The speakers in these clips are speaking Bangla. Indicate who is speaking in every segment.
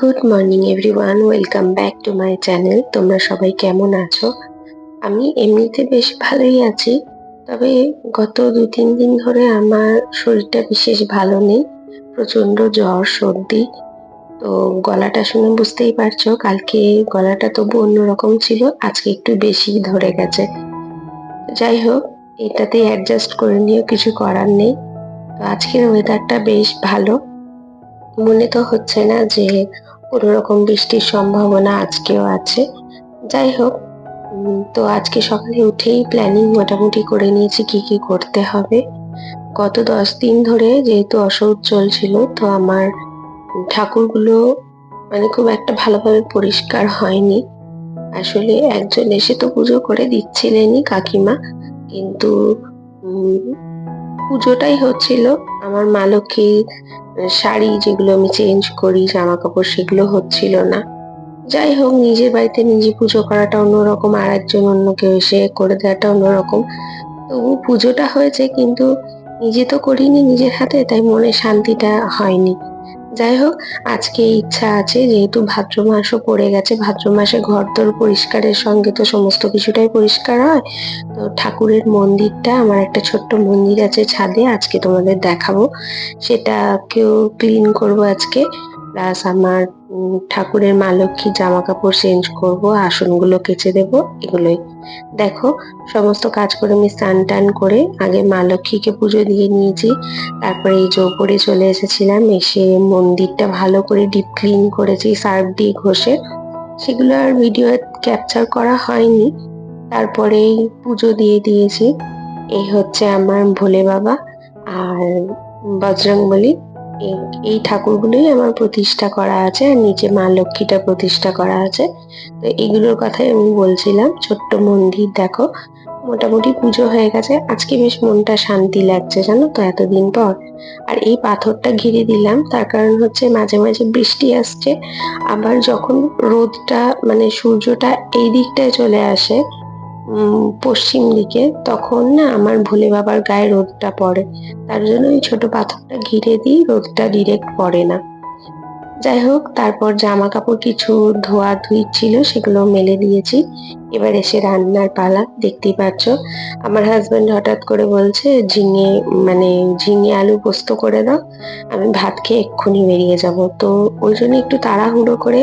Speaker 1: Good morning everyone welcome back to my channel তোমরা সবাই কেমন আছো? আমি এমনিতে বেশ ভালোই আছি, তবে গত দু তিন দিন ধরে আমার শরীরটা বিশেষ ভালো নেই, প্রচণ্ড জ্বর, সর্দি। তো গলাটা শুনে বুঝতেই পারছ, কালকে গলাটা তবু অন্যরকম ছিল, আজকে একটু বেশি ধরে গেছে। যাই হোক এটাতে অ্যাডজাস্ট করে নিয়েও কিছু করার নেই। তো আজকের ওয়েদারটা বেশ ভালো। মনে তো হচ্ছে না যে কোনো রকম বৃষ্টির সম্ভাবনা আজকেও আছে। যাই হোক তো আজকে সকালে উঠেই প্ল্যানিং মোটামুটি করে নিয়েছি কি কি করতে হবে। গত দশ দিন ধরে যেহেতু অসৌচ চলছিল, তো আমার ঠাকুরগুলো মানে খুব একটা ভালোভাবে পরিষ্কার হয়নি। আসলে একজন এসে তো পুজো করে দিচ্ছিলেনই কাকিমা, কিন্তু পুজোটাই হচ্ছিল। আমার মা লক্ষ্মীর শাড়ি যেগুলো আমি চেঞ্জ করি জামা কাপড় সেগুলো হচ্ছিল না। যাই হোক, নিজের বাড়িতে নিজে পুজো করাটা অন্যরকম আর একজন অন্য কেউ এসে করে দেওয়াটা অন্যরকম। তবু পুজোটা হয়েছে, কিন্তু নিজে তো করিনি নিজের হাতে, তাই মনে শান্তিটা হয়নি। যাই হোক আজকে ইচ্ছা আছে, যেহেতু ভাদ্র মাসও পড়ে গেছে, ভাদ্র মাসে ঘর দর পরিষ্কারের সঙ্গে তো সমস্ত কিছুটাই পরিষ্কার হয়। তো ঠাকুরের মন্দিরটা, আমার একটা ছোট্ট মন্দির আছে ছাদে, আজকে তোমাদের দেখাবো। সেটাকেও ক্লিন করব আজকে। প্লাস আমার ঠাকুরের মা লক্ষ্মীর জামা কাপড় চেঞ্জ করব, আসনগুলো কেচে দেব, এগুলোই। দেখো, সমস্ত কাজ করে আমি স্নান টান করে আগে মা লক্ষ্মীকে পুজো দিয়ে নিয়েছি, তারপরে এই যে ওপরে চলে এসেছিলাম, এসে মন্দিরটা ভালো করে ডিপ ক্লিন করেছি, সার্ফ দিয়ে ঘষে। সেগুলো আর ভিডিও ক্যাপচার করা হয়নি, তারপরে পুজো দিয়ে দিয়েছি। এই হচ্ছে আমার ভোলে বাবা আর বজরংবলী। এই- এই ঠাকুরগুলোই আমার প্রতিষ্ঠা করা আছে আর নিচে মা লক্ষ্মীটা প্রতিষ্ঠা করা আছে। তো এগুলোর কথাই আমি বলছিলাম, ছোট্ট মন্দির দেখো। মোটামুটি পুজো হয়ে গেছে, আজকে বেশ মনটা শান্তি লাগছে জানো তো এতদিন পর। আর এই পাথরটা ঘিরে দিলাম, তার কারণ হচ্ছে মাঝে মাঝে বৃষ্টি আসছে। আবার যখন রোদটা মানে সূর্যটা এই দিকটায় চলে আসে পশ্চিম দিকে, তখন না আমার ভোলে বাবার গায়ে রোদটা পড়ে। তার জন্য ওই ছোট পাথরটা ঘিরে দিই, রোদটা ডিরেক্ট পড়ে না। যাই হোক, তারপর জামা কাপড় কিছু ধোয়া ধুই ছিল, সেগুলো মেলে দিয়েছি। এবার এসে রান্নার পালা, দেখতেই পাচ্ছ। আমার হাজব্যান্ড হঠাৎ করে বলছে, ঝিঙে মানে ঝিঙে আলু পোস্ত করে দাও, আমি ভাত খেয়ে এক্ষুনি বেরিয়ে যাব। তো ওই জন্য একটু তাড়াহুড়ো করে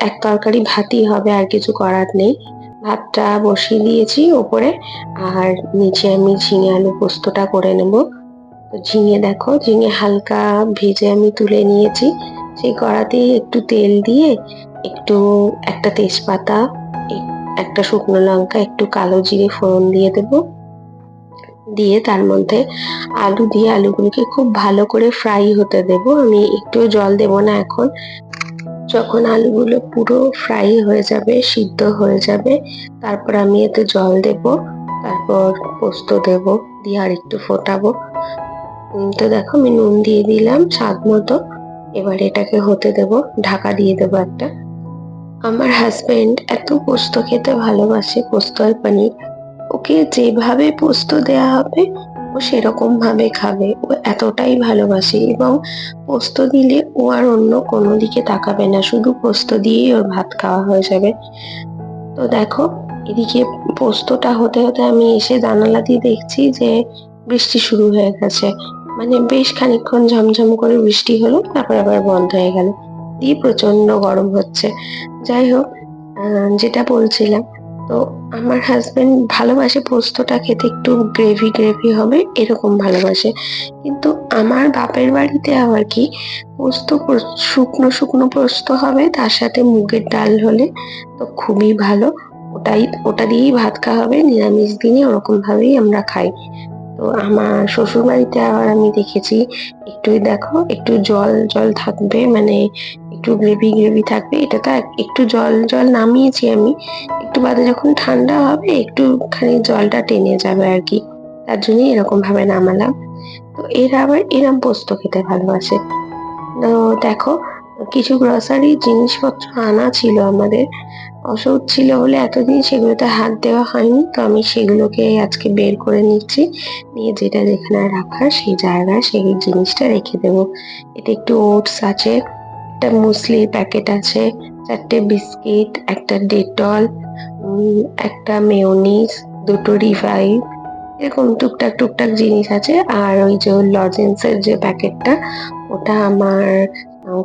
Speaker 1: এক তরকারি ভাতই হবে, আর কিছু করার নেই। ভাতটা বসিয়ে দিয়েছি ওপরে, আর নিচে আমি ঝিঙে আলু পোস্তটা করে নেব। তো ঝিঙে দেখো, ঝিঙে হালকা ভেজে আমি তুলে নিয়েছি। সেই কড়াতে একটু তেল দিয়ে একটু একটা তেজপাতা, একটা শুকনো লঙ্কা, একটু কালো জিরে ফোড়ন দিয়ে দেব। দিয়ে তার মধ্যে আলু দিয়ে আলুগুলোকে খুব ভালো করে ফ্রাই হতে দেব। আমি একটু জল দেব না এখন। যখন আলুগুলো পুরো ফ্রাই হয়ে যাবে, সিদ্ধ হয়ে যাবে, তারপর আমি এতে জল দেব, তারপর পোস্ত দেব, দিয়ে আর একটু ফোটাবো তো দেখো আমি নুন দিয়ে দিলাম স্বাদ মতো। এবার এটাকে হতে দেব, ঢাকা দিয়ে দেবো একটা। আমার হাজবেন্ড এত পোস্ত খেতে ভালোবাসে, পোস্ত আর পানির। ওকে যেভাবে পোস্ত দেয়া হবে ও সেরকম ভাবে খাবে, ও এতটাই ভালোবাসে এবং পোস্ত দিলে ও আর অন্য কোনো দিকে তাকাবে না, শুধু পোস্ত দিয়েই ওর ভাত খাওয়া হয়ে যাবে। তো দেখো, এদিকে পোস্তটা হতে হতে আমি এসে জানালা দিয়ে দেখছি যে বৃষ্টি শুরু হয়ে গেছে। মানে বেশ খানিকক্ষণ ঝমঝম করে বৃষ্টি হলো, তারপর আবার বন্ধ হয়ে গেল। দিয়ে প্রচণ্ড গরম হচ্ছে। যাই হোক যেটা বলছিলাম, তো আমার হাজবেন্ড ভালোবাসে পোস্তটা খেতে, একটু গ্রেভি গ্রেভি হবে, এরকম ভালোবাসে। কিন্তু আমার বাপের বাড়িতে আবার কি, পোস্ত শুকনো শুকনো পোস্ত হবে, তার সাথে মুগের ডাল হলে তো খুবই ভালো। ওটাই, ওটা দিয়েই ভাত খাওয়া হবে, নিরামিষ দিনে ওরকম ভাবেই আমরা খাই। তো আমার শ্বশুর বাড়িতে আবার আমি দেখেছি, একটু দেখো, একটু জল জল থাকবে মানে একটু গ্রেভি গ্রেভি থাকবে, এটা তো এক- একটু জল জল নামিয়েছি আমি একটু বাদে যখন ঠান্ডা হবে, একটুখানি জলটা টেনে যাবে আর কি তার জন্যই এরকম ভাবে নামালাম। তো এরা আবার এরম পোস্ত খেতে ভালোবাসে। তো দেখো, কিছু গ্রসারি জিনিসপত্র আনা ছিল আমাদের। অসুখ ছিল বলে এতদিন সেগুলোতে হাত দেওয়া হয়নি। তো আমি সেগুলোকে আজকে বের করে নিচ্ছি। নিয়ে যেটা যেখানে রাখার সেই জায়গায় সেই জিনিসটা রেখে দেবো। এতে একটু ওটস আছে, একটা মুসলির প্যাকেট আছে চারটে বিস্কিট, একটা ডেটল একটা মেয়োনিজ, দুটো রিভাইভ এরকম টুকটাক টুকটাক জিনিস আছে। আর ওই যে লজেন্সের যে প্যাকেটটা, ওটা আমার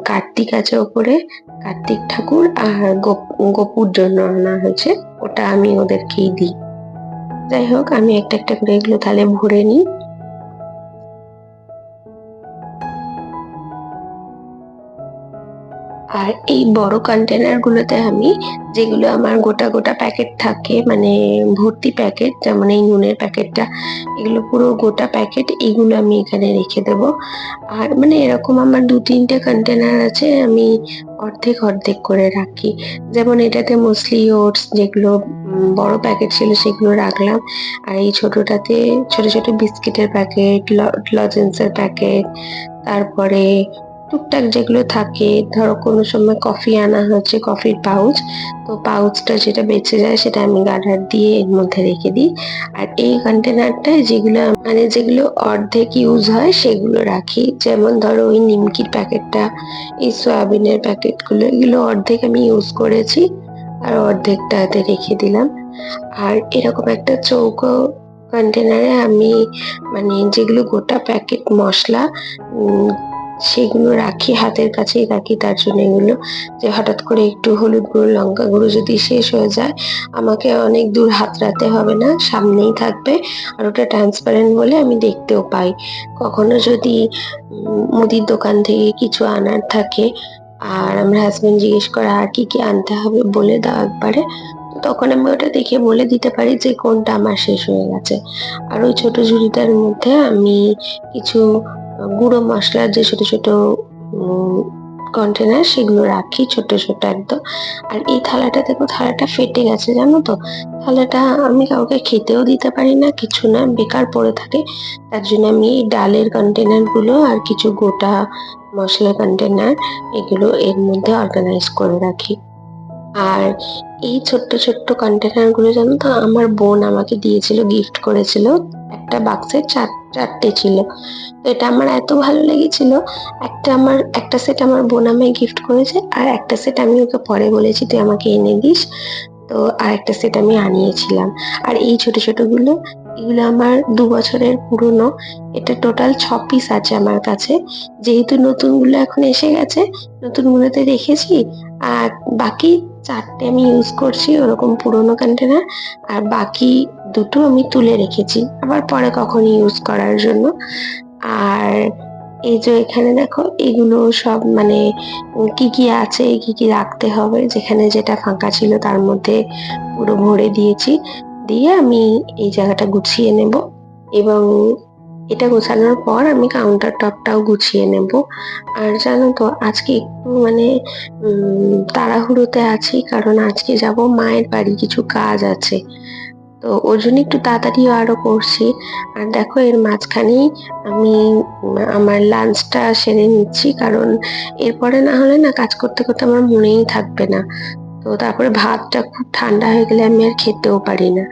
Speaker 1: কার্তিক আছে ওপরে, কার্তিক ঠাকুর আর গোপ- গোপুর জন্য আনা হয়েছে। ওটা আমি ওদেরকেই দিই। যাই হোক, আমি একটা একটা করে এগুলো তাহলে ভরে নিই। আর এই বড় কন্টেনার গুলোতে আমি যেগুলো আমার গোটা গোটা প্যাকেট থাকে মানে ভর্তি প্যাকেট যেমন এই নুনের প্যাকেটটা এগুলো পুরো গোটা প্যাকেট এগুলো আমি এখানে রেখে দেব। আর মানে এরকম আমার দু তিনটে কন্টেনার আছে, আমি অর্ধেক অর্ধেক করে রাখি। যেমন এটাতে মোস্টলি ওটস যেগুলো বড় প্যাকেট ছিল সেগুলো রাখলাম। আর এই ছোটটাতে ছোট ছোট বিস্কিটের প্যাকেট লজেন্সের প্যাকেট তারপরে টুকটাক যেগুলো থাকে, ধরো কোনো সময় কফি আনা হচ্ছে কফির পাউচ তো পাউচটা যেটা বেঁচে যায় সেটা আমি গার্ডার দিয়ে এর মধ্যে রেখে দিই। আর এই কন্টেনারটায় যেগুলো মানে যেগুলো অর্ধেক ইউজ হয় সেগুলো রাখি। যেমন ধরো ওই নিমকির প্যাকেটটা, এই সয়াবিনের প্যাকেটগুলো, এগুলো অর্ধেক আমি ইউজ করেছি, আর অর্ধেকটাতে রেখে দিলাম। আর এরকম একটা চৌকো কন্টেনারে আমি মানে যেগুলো গোটা প্যাকেট মশলা সেগুলো রাখি, হাতের কাছেই রাখি, তার জন্য এগুলো যে হঠাৎ করে একটু হলুদ গুঁড়ো, লঙ্কা গুঁড়ো যদি শেষ হয়ে যায়, আমাকে অনেক দূর হাতড়াতে হবে না, সামনেই থাকবে আর ওটা ট্রান্সপারেন্ট বলে আমি দেখতেও পাই। কখনো যদি মুদির দোকান থেকে কিছু আনার থাকে আর আমার হাজবেন্ড জিজ্ঞেস করে, আর কি কি আনতে হবে? বলে দাও একবারে। তখন আমি ওটা দেখে বলে দিতে পারি যে কোনটা আমার শেষ হয়ে গেছে। আর ওই ছোট ঝুড়িটার মধ্যে আমি কিছু গুঁড়ো মশলার যে ছোট ছোট কন্টেনার সেগুলো রাখি, ছোট ছোট একদম। আর এই থালাটা দেখো থালাটা ফেটে গেছে, জানো তো? থালাটা আমি কাউকে খেতেও দিতে পারি না, কিছু না, বেকার পড়ে থাকে। তার জন্য আমি এই ডালের কন্টেনারগুলো আর কিছু গোটা মশলা কন্টেনার এগুলো এর মধ্যে অর্গানাইজ করে রাখি। আর এই ছোট্ট ছোট্ট কন্টেনারগুলো জানো তো? আমার বোন আমাকে দিয়েছিল গিফট করেছিল। একটা বাক্সে চার, চারটে ছিল। তো এটা আমার এত ভালো লেগেছিল। একটা আমার, একটা সেট আমার বোন আমায় গিফট করেছে আর একটা সেট আমি ওকে পরে বলেছি, তুই আমাকে এনে দিস। তো আর একটা সেট আমি আনিয়েছিলাম। আর এই ছোট ছোটগুলো এগুলো আমার দু বছরের পুরনো। এটা টোটাল ছ পিস আছে আমার কাছে। যেহেতু নতুনগুলো এখন এসে গেছে, নতুনগুলোতে রেখেছি। আর বাকি চারটে আমি ইউজ করছি ওরকম পুরোনো কন্টেনার আর বাকি দুটো আমি তুলে রেখেছি। আবার পরে কখন ইউজ করার জন্য। আর এই যে এখানে দেখো, এগুলো সব মানে কি কি আছে, কি কি রাখতে হবে, যেখানে যেটা ফাঁকা ছিল তার মধ্যে পুরো ভরে দিয়েছি। দিয়ে আমি এই জায়গাটা গুছিয়ে নেব এবং এটা গোছানোর পর আমি কাউন্টার টপটাও গুছিয়ে নেব। আর জানো তো, আজকে একটু মানে তাড়াহুড়োতে আছি, কারণ আজকে যাব মায়ের বাড়ি, কিছু কাজ আছে। তো ওর জন্য একটু তাড়াতাড়ি আরও করছি। আর দেখো, এর মাঝখানেই আমি, আমার লাঞ্চটা সেরে নিচ্ছি, কারণ এরপরে না হলে না কাজ করতে করতে আমার মনেই থাকবে না। তো তারপরে ভাতটা খুব ঠান্ডা হয়ে গেলে আমি আর খেতেও পারি না।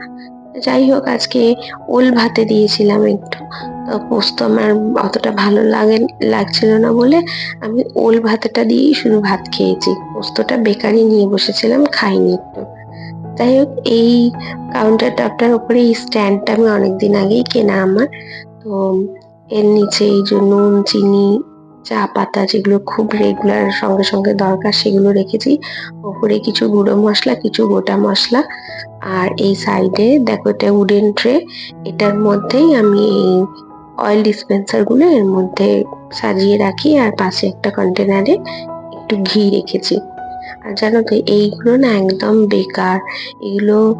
Speaker 1: যাই হোক, আজকে ওল ভাতে দিয়েছিলাম একটু। পোস্ত আমার অতটা ভালো লাগে, লাগছিল না বলে আমি ওল ভাতেটা দিয়েই শুধু ভাত খেয়েছি। পোস্তটা বেকারি নিয়ে বসেছিলাম, খাইনি একটু। যাই হোক, এই কাউন্টার টপটার উপরে এই স্ট্যান্ডটা আমি অনেকদিন আগেই কেনা আমার। তো এর নিচে এই যে নুন, চিনি, চা পাতা যেগুলো খুব রেগুলার সঙ্গে সঙ্গে দরকার সেগুলো রেখেছি। ওপরে কিছু গুঁড়ো মশলা, কিছু গোটা মশলা। আর এই সাইডে দেখো এটা উডেন ট্রে এটার মধ্যেই আমি এই অয়েল ডিসপেন্সারগুলো এর মধ্যে সাজিয়ে রাখি আর পাশে একটা কন্টেনারে একটু ঘি রেখেছি। আর জানো তো, এইগুলো না একদম বেকার। এগুলো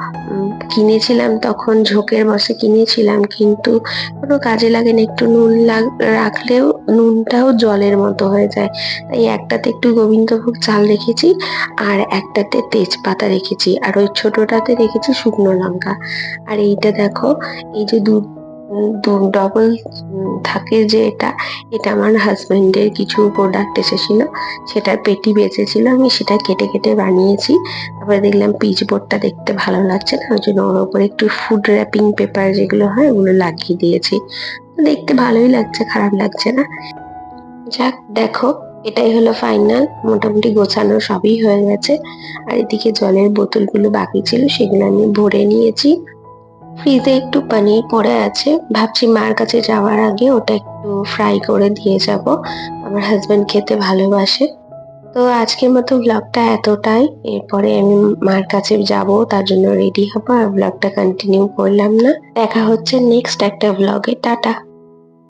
Speaker 1: কিনেছিলাম তখন, ঝোঁকের বসে কিনেছিলাম, কিন্তু কোনো কাজে লাগে না, একটু নুন লাগ- রাখলেও নুনটাও জলের মতো হয়ে যায়। তাই একটাতে একটু গোবিন্দভোগ চাল রেখেছি আর একটাতে তেজপাতা রেখেছি। আর ওই ছোটোটাতে রেখেছি শুকনো লঙ্কা। আর এইটা দেখো, এই যে দু দু ডবল থাকে যে এটা এটা আমার হাজবেন্ডের কিছু প্রোডাক্ট এসেছিল সেটার পেটি বেঁচেছিল, আমি সেটা কেটে কেটে বানিয়েছি। তারপরে দেখলাম পিচ বোর্ডটা দেখতে ভালো লাগছে না, ওই জন্য ওর উপরে একটু ফুড র্যাপিং পেপার যেগুলো হয়, ওগুলো লাগিয়ে দিয়েছি। দেখতে ভালোই লাগছে, খারাপ লাগছে না। যাক, দেখো, এটাই হলো ফাইনাল মোটামুটি গোছানো সবই হয়ে গেছে। আর এদিকে জলের বোতলগুলো বাকি ছিল, সেগুলো আমি ভরে নিয়েছি। ফ্রিজে একটু পনির পড়ে আছে। ভাবছি মার কাছে যাওয়ার আগে ওটা একটু ফ্রাই করে দিয়ে যাব। আমার হাজব্যান্ড খেতে ভালোবাসে। তো আজকের মতো ব্লগটা এতটাই। এরপরে আমি মার কাছে যাব, তার জন্য রেডি হব আর ব্লগটা কন্টিনিউ করলাম না। দেখা হচ্ছে নেক্সট একটা ব্লগে টাটা।